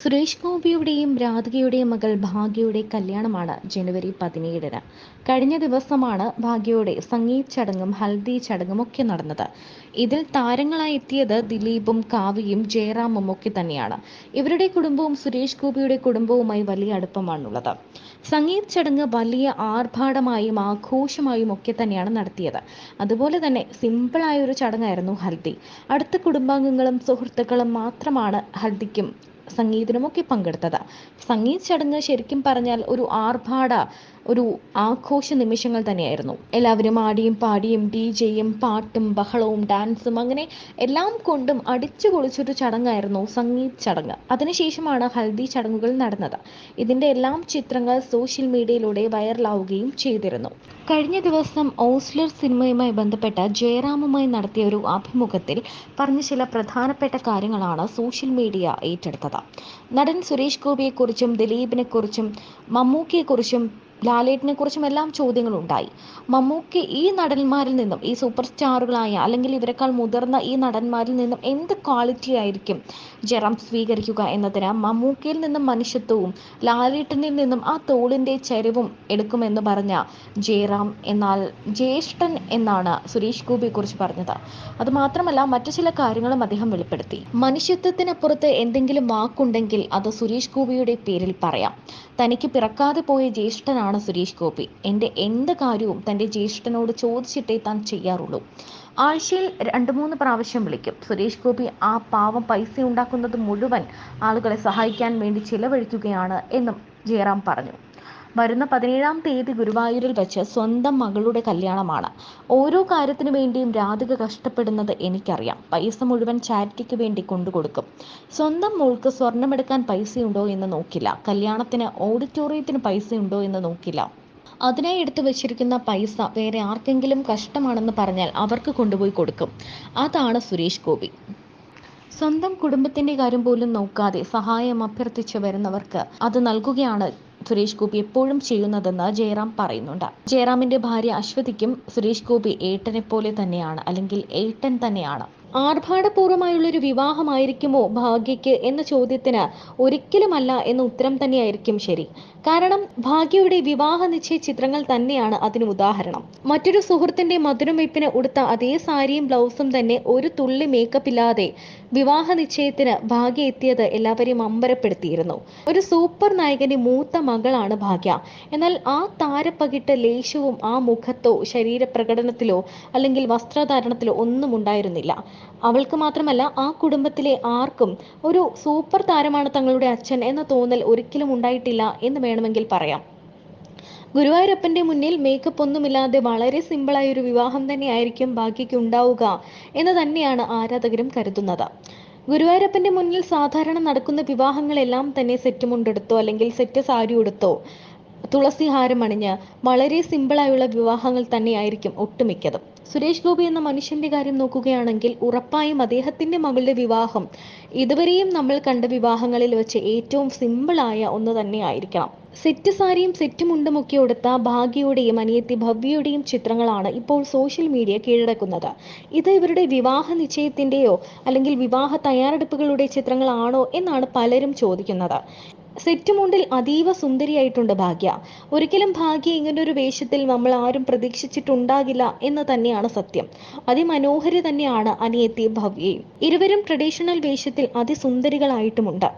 സുരേഷ് ഗോപിയുടെയും രാധികയുടെയും മകൾ ഭാഗ്യയുടെ കല്യാണമാണ് ജനുവരി പതിനേഴിന്. കഴിഞ്ഞ ദിവസമാണ് ഭാഗ്യയുടെ സംഗീത് ചടങ്ങും ഹൽദി ചടങ്ങും ഒക്കെ നടന്നത്. ഇതിൽ താരങ്ങളായി എത്തിയത് ദിലീപും കാവ്യയും ജയറാമും ഒക്കെ തന്നെയാണ്. ഇവരുടെ കുടുംബവും സുരേഷ് ഗോപിയുടെ കുടുംബവുമായി വലിയ അടുപ്പമാണുള്ളത്. സംഗീത് ചടങ്ങ് വലിയ ആർഭാടമായും ആഘോഷമായും ഒക്കെ തന്നെയാണ് നടത്തിയത്. അതുപോലെ തന്നെ സിമ്പിളായ ഒരു ചടങ്ങായിരുന്നു ഹൽദി. അടുത്ത കുടുംബാംഗങ്ങളും സുഹൃത്തുക്കളും മാത്രമാണ് ഹൽദിക്കും സംഗീതനുമൊക്കെ പങ്കെടുത്തത്. സംഗീത് ചടങ്ങ് ശരിക്കും പറഞ്ഞാൽ ഒരു ആർഭാട ഒരു ആഘോഷ നിമിഷങ്ങൾ തന്നെയായിരുന്നു. എല്ലാവരും ആടിയും പാടിയും ഡി ജെയും പാട്ടും ബഹളവും ഡാൻസും അങ്ങനെ എല്ലാം കൊണ്ടും അടിച്ചു പൊളിച്ചൊരു ചടങ്ങായിരുന്നു സംഗീത് ചടങ്ങ്. അതിനുശേഷമാണ് ഹൽദി ചടങ്ങുകൾ നടന്നത്. ഇതിന്റെ എല്ലാം ചിത്രങ്ങൾ സോഷ്യൽ മീഡിയയിലൂടെ വൈറലാവുകയും ചെയ്തിരുന്നു. കഴിഞ്ഞ ദിവസം ഓസ്ലർ സിനിമയുമായി ബന്ധപ്പെട്ട ജയറാമുമായി നടത്തിയ ഒരു അഭിമുഖത്തിൽ പറഞ്ഞ ചില പ്രധാനപ്പെട്ട കാര്യങ്ങളാണ് സോഷ്യൽ മീഡിയ ഏറ്റെടുത്തത്. നടൻ സുരേഷ് ഗോപിയെക്കുറിച്ചും ദിലീപിനെക്കുറിച്ചും മമ്മൂക്കിയെക്കുറിച്ചും ലാലേട്ടിനെ കുറിച്ചും എല്ലാം ചോദ്യങ്ങൾ ഉണ്ടായി മമ്മൂക്കി ഈ നടന്മാരിൽ നിന്നും ഈ സൂപ്പർ സ്റ്റാറുകളായ അല്ലെങ്കിൽ ഇവരെക്കാൾ മുതിർന്ന ഈ നടന്മാരിൽ നിന്നും എന്ത് ക്വാളിറ്റി ആയിരിക്കും ജയറാം സ്വീകരിക്കുക എന്നതിന് മമ്മൂക്കിയിൽ നിന്നും മനുഷ്യത്വവും ലാലേട്ടനിൽ നിന്നും ആ തോളിന്റെ ചരിവും എടുക്കുമെന്ന് പറഞ്ഞ ജയറാം എന്നാൽ ജ്യേഷ്ഠൻ എന്നാണ് സുരേഷ് ഗോപിയെ കുറിച്ച് പറഞ്ഞത്. അത് മാത്രമല്ല മറ്റു ചില കാര്യങ്ങളും അദ്ദേഹം വെളിപ്പെടുത്തി. മനുഷ്യത്വത്തിനപ്പുറത്ത് എന്തെങ്കിലും വാക്കുണ്ടെങ്കിൽ അത് സുരേഷ് ഗോപിയുടെ പേരിൽ പറയാം. തനിക്ക് പിറക്കാതെ പോയ ജ്യേഷ്ഠനാണ് സുരേഷ് ഗോപി? എന്റെ എന്ത് കാര്യവും തന്റെ ജ്യേഷ്ഠനോട് ചോദിച്ചിട്ടേ താൻ ചെയ്യാറുള്ളൂ. ആഴ്ചയിൽ രണ്ട് മൂന്ന് പ്രാവശ്യം വിളിക്കും. സുരേഷ് ഗോപി ആ പാവം പൈസ ഉണ്ടാക്കുന്നത് മുഴുവൻ ആളുകളെ സഹായിക്കാൻ വേണ്ടി ചിലവഴിക്കുകയാണ് എന്നും ജയറാം പറഞ്ഞു. വരുന്ന പതിനേഴാം തീയതി ഗുരുവായൂരിൽ വെച്ച് സ്വന്തം മകളുടെ കല്യാണമാണ്. ഓരോ കാര്യത്തിനു വേണ്ടിയും രാധിക കഷ്ടപ്പെടുന്നത് എനിക്കറിയാം. പൈസ മുഴുവൻ ചാരിറ്റിക്ക് വേണ്ടി കൊണ്ടുകൊടുക്കും. സ്വന്തം മോൾക്ക് സ്വർണമെടുക്കാൻ പൈസയുണ്ടോ എന്ന് നോക്കില്ല. കല്യാണത്തിന് ഓഡിറ്റോറിയത്തിന് പൈസയുണ്ടോ എന്ന് നോക്കില്ല. അതിനായി എടുത്തു വെച്ചിരിക്കുന്ന പൈസ വേറെ ആർക്കെങ്കിലും കഷ്ടമാണെന്ന് പറഞ്ഞാൽ അവർക്ക് കൊണ്ടുപോയി കൊടുക്കും. അതാണ് സുരേഷ് ഗോപി. സ്വന്തം കുടുംബത്തിന്റെ കാര്യം പോലും നോക്കാതെ സഹായം അഭ്യർത്ഥിച്ച് വരുന്നവർക്ക് അത് നൽകുകയാണ് സുരേഷ് ഗോപി എപ്പോഴും ചെയ്യുന്നതെന്ന് ജയറാം പറയുന്നുണ്ട്. ജയറാമിന്റെ ഭാര്യ അശ്വതിക്കും സുരേഷ് ഗോപി ഏട്ടനെ പോലെ തന്നെയാണ് അല്ലെങ്കിൽ ഏട്ടൻ തന്നെയാണ്. ആർഭാടപൂർവമായുള്ളൊരു വിവാഹമായിരിക്കുമോ ഭാഗ്യയ്ക്ക് എന്ന ചോദ്യത്തിന് ഒരിക്കലുമല്ല എന്ന ഉത്തരം തന്നെയായിരിക്കും ശരി. കാരണം ഭാഗ്യയുടെ വിവാഹ നിശ്ചയ ചിത്രങ്ങൾ തന്നെയാണ് അതിന് ഉദാഹരണം. മറ്റൊരു സുഹൃത്തിന്റെ മധുരം വെപ്പിന് ഉടുത്ത അതേ സാരിയും ബ്ലൗസും തന്നെ ഒരു തുള്ളി മേക്കപ്പ് ഇല്ലാതെ വിവാഹ നിശ്ചയത്തിന് ഭാഗ്യ എത്തിയത് എല്ലാവരെയും അമ്പരപ്പെടുത്തിയിരുന്നു. ഒരു സൂപ്പർ നായകന്റെ മൂത്ത മകളാണ് ഭാഗ്യ. എന്നാൽ ആ താരപ്പകിട്ട ലേശവും ആ മുഖത്തോ ശരീരപ്രകടനത്തിലോ അല്ലെങ്കിൽ വസ്ത്രധാരണത്തിലോ ഒന്നും ഉണ്ടായിരുന്നില്ല. അവൾക്ക് മാത്രമല്ല ആ കുടുംബത്തിലെ ആർക്കും ഒരു സൂപ്പർ താരമാണ് തങ്ങളുടെ അച്ഛൻ എന്ന തോന്നൽ ഒരിക്കലും ഉണ്ടായിട്ടില്ല എന്ന് വേണമെങ്കിൽ പറയാം. ഗുരുവായൂരപ്പന്റെ മുന്നിൽ മേക്കപ്പ് ഒന്നുമില്ലാതെ വളരെ സിമ്പിളായ ഒരു വിവാഹം തന്നെയായിരിക്കും ഭാഗ്യയ്ക്ക് ഉണ്ടാവുക എന്ന് തന്നെയാണ് ആരാധകരും കരുതുന്നത്. ഗുരുവായൂരപ്പന്റെ മുന്നിൽ സാധാരണ നടക്കുന്ന വിവാഹങ്ങളെല്ലാം തന്നെ സെറ്റ് മുണ്ടെടുത്തോ അല്ലെങ്കിൽ സെറ്റ് സാരി ഉടുത്തോ തുളസി ഹാരം അണിഞ്ഞ് വളരെ സിമ്പിളായുള്ള വിവാഹങ്ങൾ തന്നെയായിരിക്കും ഒട്ടുമിക്കതും. സുരേഷ് ഗോപി എന്ന മനുഷ്യന്റെ കാര്യം നോക്കുകയാണെങ്കിൽ ഉറപ്പായും അദ്ദേഹത്തിന്റെ മകളുടെ വിവാഹം ഇതുവരെയും നമ്മൾ കണ്ട വിവാഹങ്ങളിൽ വെച്ച് ഏറ്റവും സിമ്പിളായ ഒന്ന് തന്നെയായിരിക്കണം. സെറ്റ് സാരിയും സെറ്റ് മുണ്ടുമൊക്കെ എടുത്ത ഭാഗ്യയുടെയും അനിയത്തി ഭവ്യയുടെയും ചിത്രങ്ങളാണ് ഇപ്പോൾ സോഷ്യൽ മീഡിയ കീഴടക്കുന്നത്. ഇത് ഇവരുടെ വിവാഹ നിശ്ചയത്തിന്റെയോ അല്ലെങ്കിൽ വിവാഹ തയ്യാറെടുപ്പുകളുടെ ചിത്രങ്ങളാണോ എന്നാണ് പലരും ചോദിക്കുന്നത്. സെറ്റ് മുണ്ടിൽ അതീവ സുന്ദരിയായിട്ടുണ്ട് ഭാഗ്യ. ഒരിക്കലും ഭാഗ്യ ഇങ്ങനെ ഒരു വേഷത്തിൽ നമ്മൾ ആരും പ്രതീക്ഷിച്ചിട്ടുണ്ടാകില്ല എന്ന് തന്നെയാണ് സത്യം. അതിമനോഹരി തന്നെയാണ് അനിയത്തി ഭവ്യയും. ഇരുവരും ട്രഡീഷണൽ വേഷത്തിൽ അതിസുന്ദരികളായിട്ടുമുണ്ട്.